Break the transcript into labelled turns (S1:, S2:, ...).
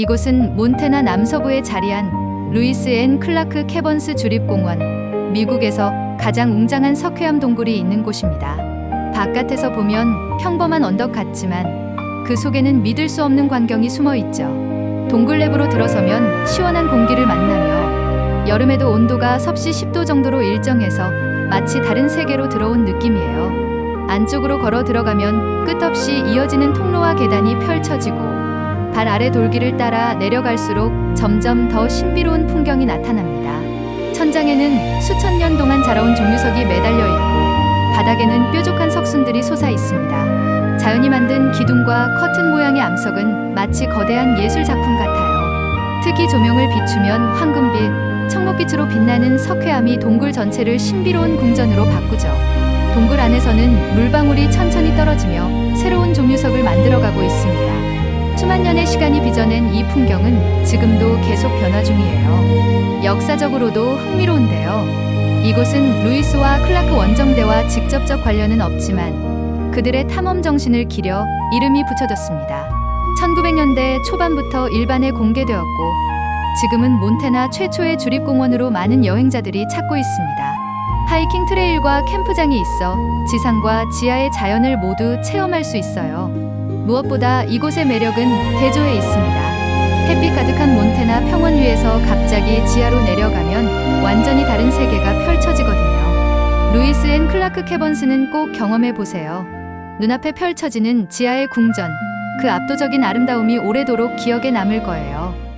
S1: 이곳은 몬테나 남서부에 자리한 루이스 앤 클라크 캐번스 주립공원, 미국에서 가장 웅장한 석회암 동굴이 있는 곳입니다. 바깥에서 보면 평범한 언덕 같지만 그 속에는 믿을 수 없는 광경이 숨어 있죠. 동굴 내부로 들어서면 시원한 공기를 만나며 여름에도 온도가 섭씨 10도 정도로 일정해서 마치 다른 세계로 들어온 느낌이에요. 안쪽으로 걸어 들어가면 끝없이 이어지는 통로와 계단이 펼쳐지고 발 아래 돌기를 따라 내려갈수록 점점 더 신비로운 풍경이 나타납니다. 천장에는 수천 년 동안 자라온 종유석이 매달려 있고 바닥에는 뾰족한 석순들이 솟아 있습니다. 자연이 만든 기둥과 커튼 모양의 암석은 마치 거대한 예술 작품 같아요. 특히 조명을 비추면 황금빛, 청록빛으로 빛나는 석회암이 동굴 전체를 신비로운 궁전으로 바꾸죠. 동굴 안에서는 물방울이 천천히 떨어지며 새로운 종유석을 만들어가고 있습니다. 수만 년의 시간이 빚어낸 이 풍경은 지금도 계속 변화 중이에요. 역사적으로도 흥미로운데요. 이곳은 루이스와 클라크 원정대와 직접적 관련은 없지만 그들의 탐험 정신을 기려 이름이 붙여졌습니다. 1900년대 초반부터 일반에 공개되었고 지금은 몬테나 최초의 주립공원으로 많은 여행자들이 찾고 있습니다. 하이킹 트레일과 캠프장이 있어 지상과 지하의 자연을 모두 체험할 수 있어요. 무엇보다 이곳의 매력은 대조에 있습니다. 햇빛 가득한 몬테나 평원 위에서 갑자기 지하로 내려가면 완전히 다른 세계가 펼쳐지거든요. 루이스 앤 클라크 캐번스는 꼭 경험해 보세요. 눈앞에 펼쳐지는 지하의 궁전, 그 압도적인 아름다움이 오래도록 기억에 남을 거예요.